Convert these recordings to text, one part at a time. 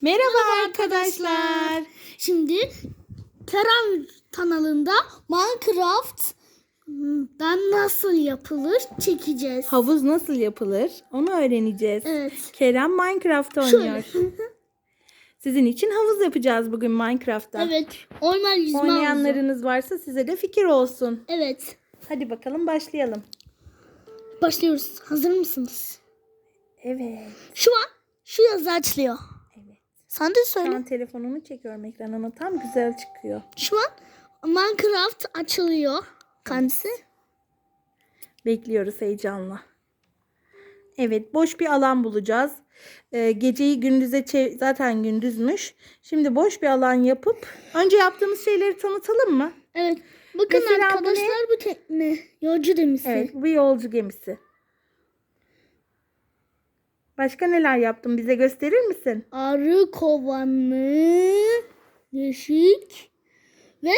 Merhaba arkadaşlar. Şimdi Kerem kanalında Minecraft'dan nasıl yapılır çekeceğiz. Havuz nasıl yapılır onu öğreneceğiz. Evet. Kerem Minecraft oynuyor. Şöyle. Sizin için havuz yapacağız bugün Minecraft'ta. evet. Oymal yüzme havuzu. Oynayanlarınız varsa size de fikir olsun. Evet. Hadi bakalım başlayalım. Başlıyoruz. Hazır mısınız? Evet. Şu an şu yazı açılıyor. Sen de Şu söyle. an telefonumu çekiyorum ekranına. Tam güzel çıkıyor. Şu an Minecraft açılıyor. Kendisi. Bekliyoruz heyecanla. Evet, boş bir alan bulacağız. Ee, geceyi gündüze çev- zaten gündüzmüş. Şimdi boş bir alan yapıp önce yaptığımız şeyleri tanıtalım mı? Evet. Bakın Mesela bu ne? arkadaşlar bu tekne. Yolcu gemisi. Evet, bu yolcu gemisi. Başka neler yaptın? Bize gösterir misin? arı kovanı, yeşik ve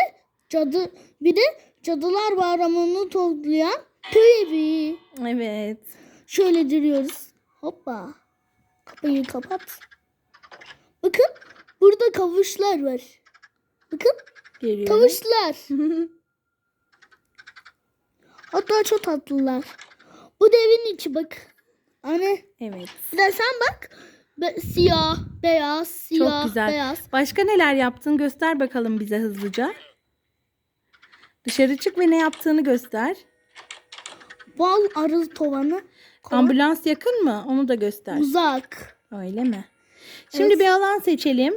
cadı bir de cadılar bayramını toplayan köy evi. Evet. Şöyle duruyoruz. Hoppa. Kapıyı kapat. Bakın burada kavuşlar var. Bakın Geliyorum. kavuşlar. Hatta çok tatlılar. Bu da evin içi bak. Anne evet. bir de sen bak. Be- siyah, beyaz, siyah, Çok güzel. beyaz. Başka neler yaptın? Göster bakalım bize hızlıca. Dışarı çık ve ne yaptığını göster. Bal arı tovanı. koy. Ambulans yakın mı? Onu da göster. Uzak. Öyle mi? Şimdi bir alan seçelim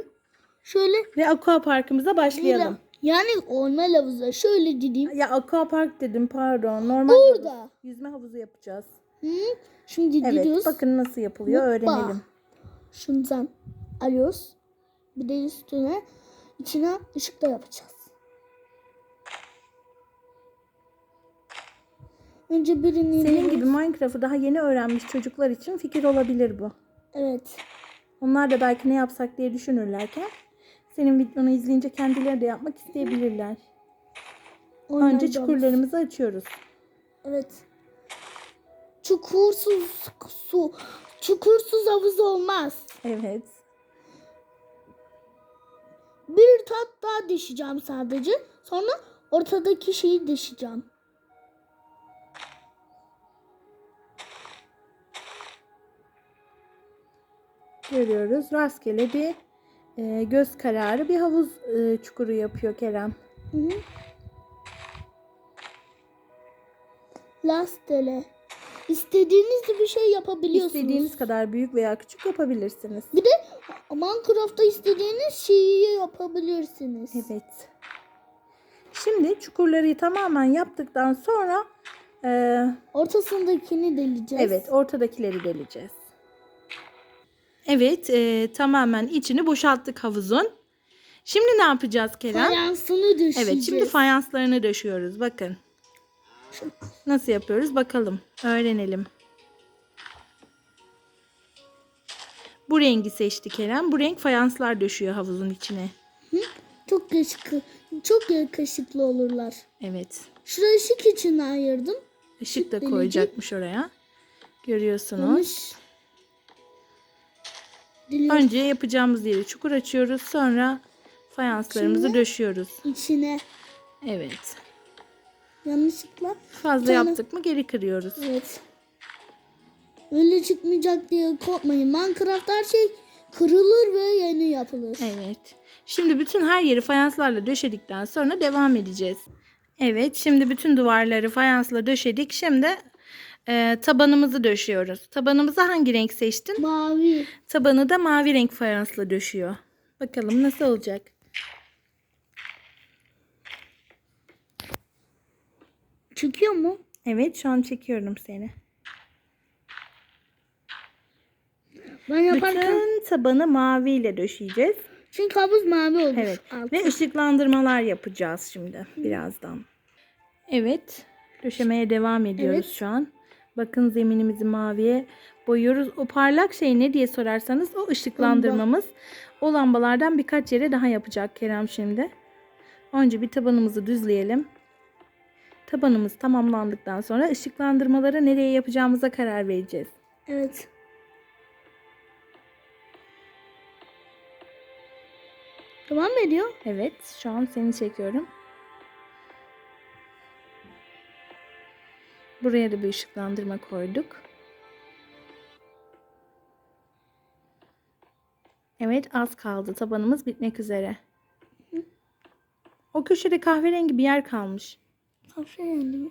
Şöyle. ve aqua parkımıza başlayalım. Yani normal havuza şöyle gideyim. Ya aqua park dedim pardon. Normal Burada. Yüzme havuzu yapacağız. Hı? Şimdi Evet gidiyoruz. bakın nasıl yapılıyor Hoppa. öğrenelim. Şundan alıyoruz. Bir de üstüne içine ışık da yapacağız. Önce birini Senin indiriyoruz. gibi Minecraft'ı daha yeni öğrenmiş çocuklar için fikir olabilir bu. Evet. Onlar da belki ne yapsak diye düşünürlerken senin videonu izleyince kendileri de yapmak isteyebilirler. Önce Oynayacağız. çukurlarımızı açıyoruz. Evet. Çukursuz su. Çukursuz havuz olmaz. Evet. Bir tat daha düşeceğim sadece. Sonra ortadaki şeyi düşeceğim. Görüyoruz. Rastgele bir e, göz kararı bir havuz e, çukuru yapıyor Kerem. Hı hı. Lastele. İstediğiniz bir şey yapabiliyorsunuz. İstediğiniz kadar büyük veya küçük yapabilirsiniz. Bir de Minecraft'ta istediğiniz şeyi yapabilirsiniz. Evet. Şimdi çukurları tamamen yaptıktan sonra e, Ortasındakini deleceğiz. evet ortadakileri deleceğiz. Evet e, tamamen içini boşalttık havuzun. Şimdi ne yapacağız Kerem? Fayansını döşeyeceğiz. Evet şimdi fayanslarını döşüyoruz. Bakın. Nasıl yapıyoruz bakalım. Öğrenelim. Bu rengi seçti Kerem. Bu renk fayanslar döşüyor havuzun içine. Çok yakışıklı, çok yakışıklı olurlar. Evet. Şurayı ışık için ayırdım. Işık da koyacakmış oraya. Görüyorsunuz. Diliyorum. Önce yapacağımız yeri çukur açıyoruz. Sonra fayanslarımızı Şimdi- döşüyoruz. içine Evet. Yanlışlıkla. Fazla tane- yaptık mı geri kırıyoruz. Evet. Öyle çıkmayacak diye korkmayın. Minecraft her şey kırılır ve yeni yapılır. Evet. Şimdi bütün her yeri fayanslarla döşedikten sonra devam edeceğiz. Evet. Şimdi bütün duvarları fayansla döşedik. Şimdi e, tabanımızı döşüyoruz. Tabanımızı hangi renk seçtin? Mavi. Tabanı da mavi renk fayansla döşüyor. Bakalım nasıl olacak? Çıkıyor mu? Evet şu an çekiyorum seni. Ben yaparken. Bütün tabanı maviyle döşeyeceğiz. Çünkü havuz mavi olur. Evet. Altı. Ve ışıklandırmalar yapacağız şimdi birazdan. Evet. Döşemeye devam ediyoruz Evet. şu an. Bakın zeminimizi maviye boyuyoruz. O parlak şey ne diye sorarsanız o ışıklandırmamız. O lambalardan birkaç yere daha yapacak Kerem şimdi. Önce bir tabanımızı düzleyelim. Tabanımız tamamlandıktan sonra ışıklandırmaları nereye yapacağımıza karar vereceğiz. Evet. Devam mı ediyor? Evet, şu an seni çekiyorum. Buraya da bir ışıklandırma koyduk. Evet, az kaldı. Tabanımız bitmek üzere. O köşede kahverengi bir yer kalmış. Kahverengi mi?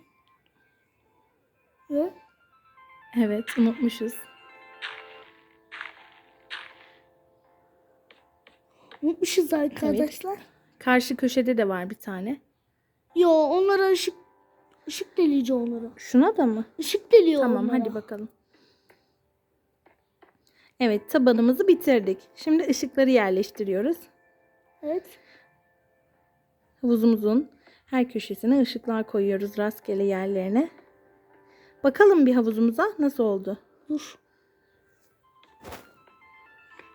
Ve Evet, unutmuşuz. unutmuşuz arkadaşlar. Karşı köşede de var bir tane. Yo onlara ışık ışık delici onlara. Şuna da mı? Işık deliyor Tamam, onlara. hadi bakalım. Evet, tabanımızı bitirdik. Şimdi ışıkları yerleştiriyoruz. Evet. Havuzumuzun her köşesine ışıklar koyuyoruz rastgele yerlerine. Bakalım bir havuzumuza nasıl oldu? Dur.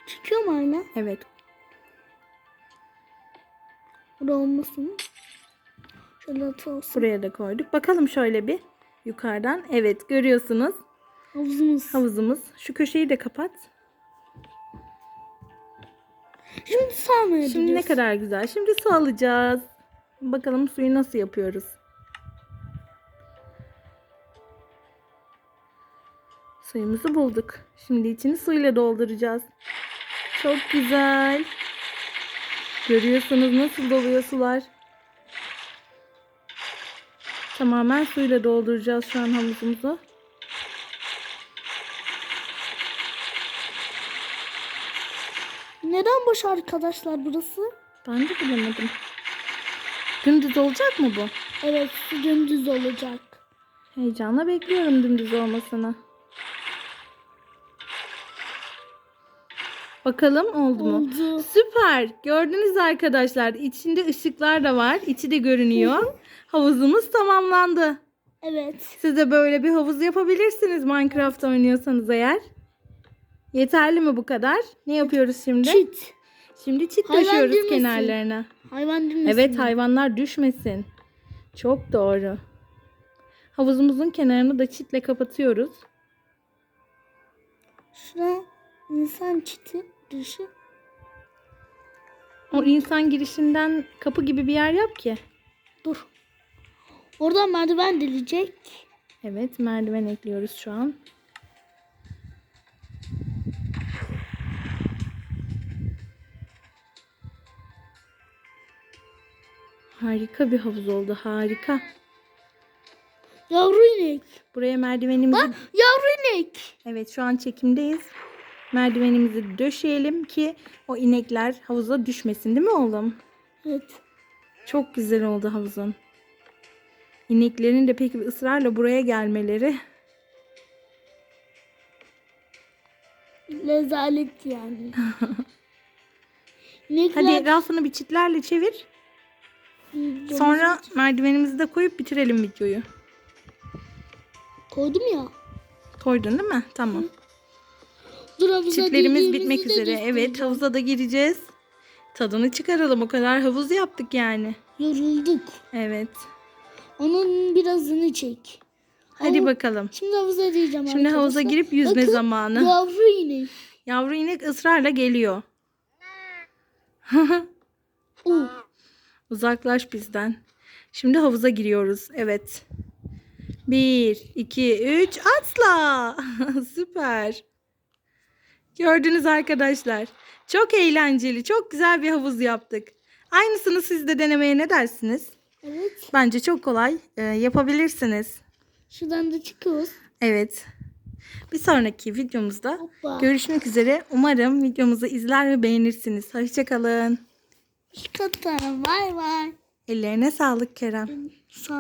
Çıkıyor mu ayna? Evet. Burada olmasın. Şöyle atılsın. Buraya da koyduk. Bakalım şöyle bir yukarıdan. Evet görüyorsunuz Havuzumuz. havuzumuz. Şu köşeyi de kapat. Şimdi sağmaya Şimdi ne kadar güzel. Şimdi su alacağız. Bakalım suyu nasıl yapıyoruz. Suyumuzu bulduk. Şimdi içini suyla dolduracağız. Çok güzel. Görüyorsunuz nasıl doluyor sular. Tamamen suyla dolduracağız şu an havuzumuzu. Neden boş arkadaşlar burası? Ben de bilemedim. Dümdüz olacak mı bu? Evet dümdüz olacak. Heyecanla bekliyorum dümdüz olmasını. Bakalım oldu mu? Oldu. Süper. Gördünüz arkadaşlar. İçinde ışıklar da var. İçi de görünüyor. Havuzumuz tamamlandı. Evet. Siz de böyle bir havuz yapabilirsiniz Minecraft oynuyorsanız eğer. Yeterli mi bu kadar? Ne yapıyoruz şimdi? Çit. Şimdi çit Hayvan taşıyoruz kenarlarına. Hayvan dinlesin. Evet hayvanlar düşmesin. Çok doğru. Havuzumuzun kenarını da çitle kapatıyoruz. Şuraya insan çiti dışı. O insan girişinden kapı gibi bir yer yap ki. Dur. Oradan merdiven delecek. Evet merdiven ekliyoruz şu an. Harika bir havuz oldu harika. Yavru inek. Buraya merdivenimizi Bak yavru inek. evet şu an çekimdeyiz. Merdivenimizi döşeyelim ki o inekler havuza düşmesin değil mi oğlum? Evet. Çok güzel oldu havuzun. İneklerin de peki ısrarla buraya gelmeleri. Rezalet yani. İnekler Hadi rafını bir çitlerle çevir. Sonra merdivenimizi de koyup bitirelim videoyu. koydum ya. Koydun değil mi? Tamam. Dur havuza girdiğimizi bitmek üzere. Evet havuza da gireceğiz. Tadını çıkaralım. O kadar havuz yaptık yani. Yorulduk. Evet. Onun birazını çek. Hadi Havu- bakalım. Şimdi havuza diyeceğim Şimdi havuza girip yüzme Bakın, zamanı. Yavru inek. Yavru inek ısrarla geliyor. Uh, Uzaklaş bizden. Şimdi havuza giriyoruz. Evet. Bir, iki, üç, atla. Süper. Gördünüz arkadaşlar. Çok eğlenceli, çok güzel bir havuz yaptık. Aynısını siz de denemeye ne dersiniz? evet. Bence çok kolay. Ee, yapabilirsiniz. Şuradan da çıkıyoruz. Evet. Bir sonraki videomuzda Hoppa. görüşmek üzere. Umarım videomuzu izler ve beğenirsiniz. Hoşçakalın. Çıkartalım. Vay vay. Ellerine sağlık Kerem.